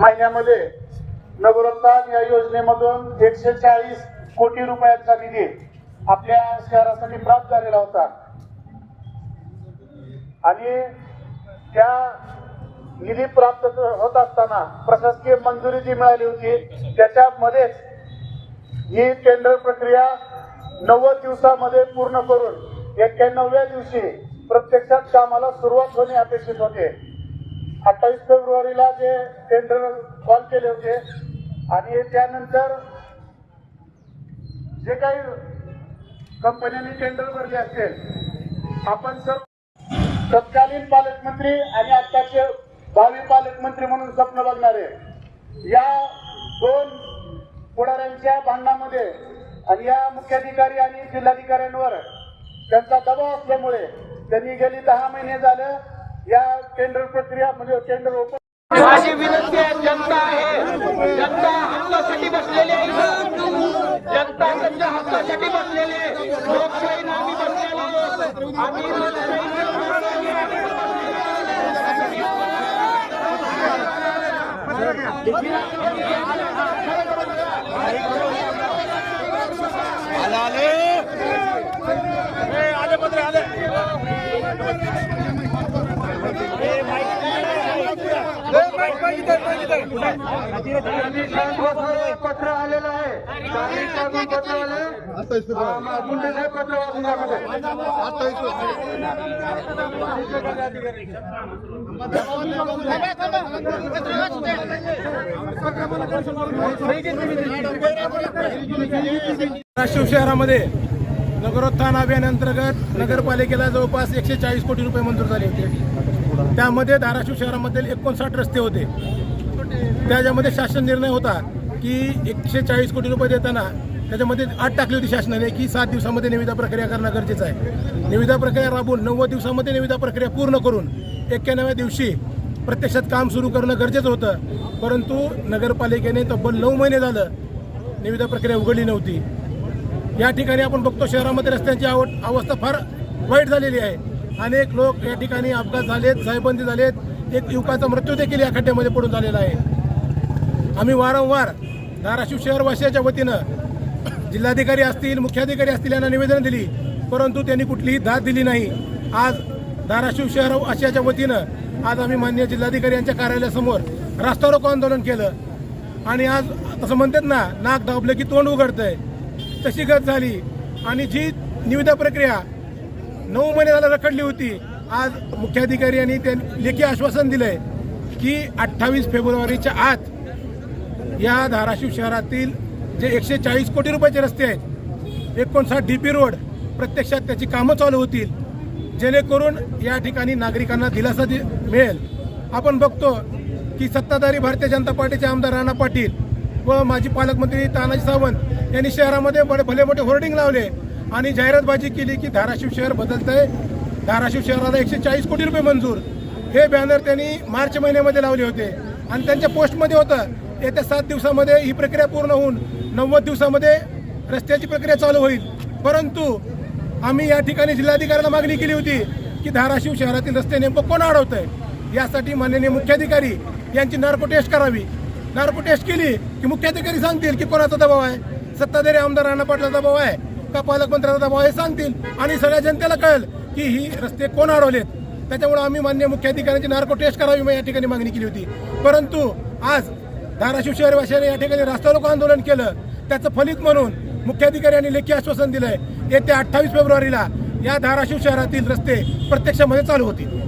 महिन्यामध्ये नवरत्न या योजनेमधून एकशे चाळीस कोटी रुपयाचा निधी आपल्या शहरासाठी प्राप्त झालेला होता. आणि त्या निधी प्राप्त होत असताना प्रशासकीय मंजुरी जी मिळाली होती त्याच्यामध्येच ही टेंडर प्रक्रिया नव्वद दिवसामध्ये पूर्ण करून एक्क्याण्णव्या दिवशी प्रत्यक्षात कामाला सुरुवात होणे अपेक्षित होते. अठ्ठावीस फेब्रुवारीला जे टेंडर कॉल केले होते आणि त्यानंतर जे काही कंपन्यांनी टेंडर भरले असेल आपण सर तत्कालीन पालकमंत्री आणि आताचे भावी पालकमंत्री म्हणून स्वप्न बघणारे या दोन पुढाऱ्यांच्या भांडणामध्ये आणि या मुख्याधिकारी आणि जिल्हाधिकाऱ्यांवर त्यांचा दबाव असल्यामुळे त्यांनी गेली दहा महिने झालं या टेंडर प्रक्रिया म्हणजे टेंडर ओपन माझी विनंती आहे जनता आहे. जनता हक्कासाठी बसलेली आहे. जनता त्यांच्या हक्कासाठी बसलेली आहे. लोकशाही आम्ही बसलेलो आहोत. आम्ही पत्र आलेलं आहे पत्र आले मुंडे साहेब पत्र वाचून धाराशिव शहरामध्ये नगरोत्थान अभियानांतर्गत नगरपालिकेला जवळपास एकशे चाळीस कोटी रुपये मंजूर झाले होते. त्यामध्ये धाराशिव शहरामधील एकोणसाठ रस्ते होते. त्याच्यामध्ये शासन निर्णय होता की एकशे चाळीस कोटी रुपये देताना त्याच्यामध्ये आठ टाकली होती शासनाने की सात दिवसामध्ये निविदा प्रक्रिया करणं गरजेचं आहे. निविदा प्रक्रिया राबवून नव्वद दिवसामध्ये निविदा प्रक्रिया पूर्ण करून एक्क्याण्णव्या दिवशी प्रत्यक्षात काम सुरू करणं गरजेचं होतं. परंतु नगरपालिकेने तब्बल नऊ महिने झालं निविदा प्रक्रिया उघडली नव्हती. या ठिकाणी आपण बघतो शहरामध्ये रस्त्यांची आव अवस्था फार वाईट झालेली आहे. अनेक लोक या ठिकाणी अपघात झालेत साहेबंदी झालेत. एक युवकाचा मृत्यू देखील या खड्ड्यामध्ये पडून झालेला आहे. आम्ही वारंवार धाराशिव शहरवासियाच्या वतीनं जिल्हाधिकारी असतील मुख्याधिकारी असतील यांना निवेदन दिली परंतु त्यांनी कुठलीही दाद दिली नाही. आज धाराशिव शहरवासियाच्या वतीनं आज आम्ही मान्य जिल्हाधिकारी यांच्या कार्यालयासमोर रास्ता रोको आंदोलन केलं. आणि आज तसं म्हणतात ना नाक दाबलं की तोंड उघडतंय. तशी गत झाली. आणि जी निविदा प्रक्रिया नऊ महिने झाला रखडली होती आज मुख्याधिकारी यांनी ते लेखी आश्वासन दिलंय की अठ्ठावीस फेब्रुवारीच्या आत या धाराशिव शहरातील जे एकशे चाळीस कोटी रुपयाचे रस्ते आहेत एकोणसाठ डी पी रोड प्रत्यक्षात त्याची कामं चालू होतील जेणेकरून या ठिकाणी नागरिकांना दिलासा दि मिळेल. आपण बघतो की सत्ताधारी भारतीय जनता पार्टीचे आमदार राणा पाटील व माजी पालकमंत्री तानाजी सावंत यांनी शहरामध्ये बडे भले मोठे होर्डिंग लावले आणि जाहिरातबाजी केली की धाराशिव शहर बदलतंय. धाराशिव शहराला एकशे चाळीस कोटी रुपये मंजूर. हे बॅनर त्यांनी मार्च महिन्यामध्ये लावले होते. आणि त्यांच्या पोस्टमध्ये होतं येत्या सात दिवसामध्ये ही प्रक्रिया पूर्ण होऊन नव्वद दिवसामध्ये रस्त्याची प्रक्रिया चालू होईल. परंतु आम्ही या ठिकाणी जिल्हाधिकाऱ्याला मागणी केली होती की धाराशिव शहरातील रस्ते नेमकं कोण अडवतंय? यासाठी माननीय मुख्याधिकारी यांची नार्को टेस्ट करावी. नार्को टेस्ट केली की मुख्याधिकारी सांगतील की कोणाचा दबाव आहे? सत्ताधारी आमदार राणा पाटलाचा दबाव आहे. का पालकमंत्र्यांना दबाव हे सांगतील? आणि सगळ्या जनतेला कळेल की ही रस्ते कोण अडवलेत? त्याच्यामुळे आम्ही मान्य मुख्याधिकाऱ्यांची नार्को टेस्ट करावी या ठिकाणी मागणी केली होती. परंतु आज धाराशिव शहरवासियांनी या ठिकाणी रास्ता रोको आंदोलन केलं. त्याचं फलित म्हणून मुख्याधिकारी यांनी लेखी आश्वासन दिलंय. येत्या अठ्ठावीस फेब्रुवारीला या धाराशिव शहरातील रस्ते प्रत्यक्षामध्ये चालू होतील.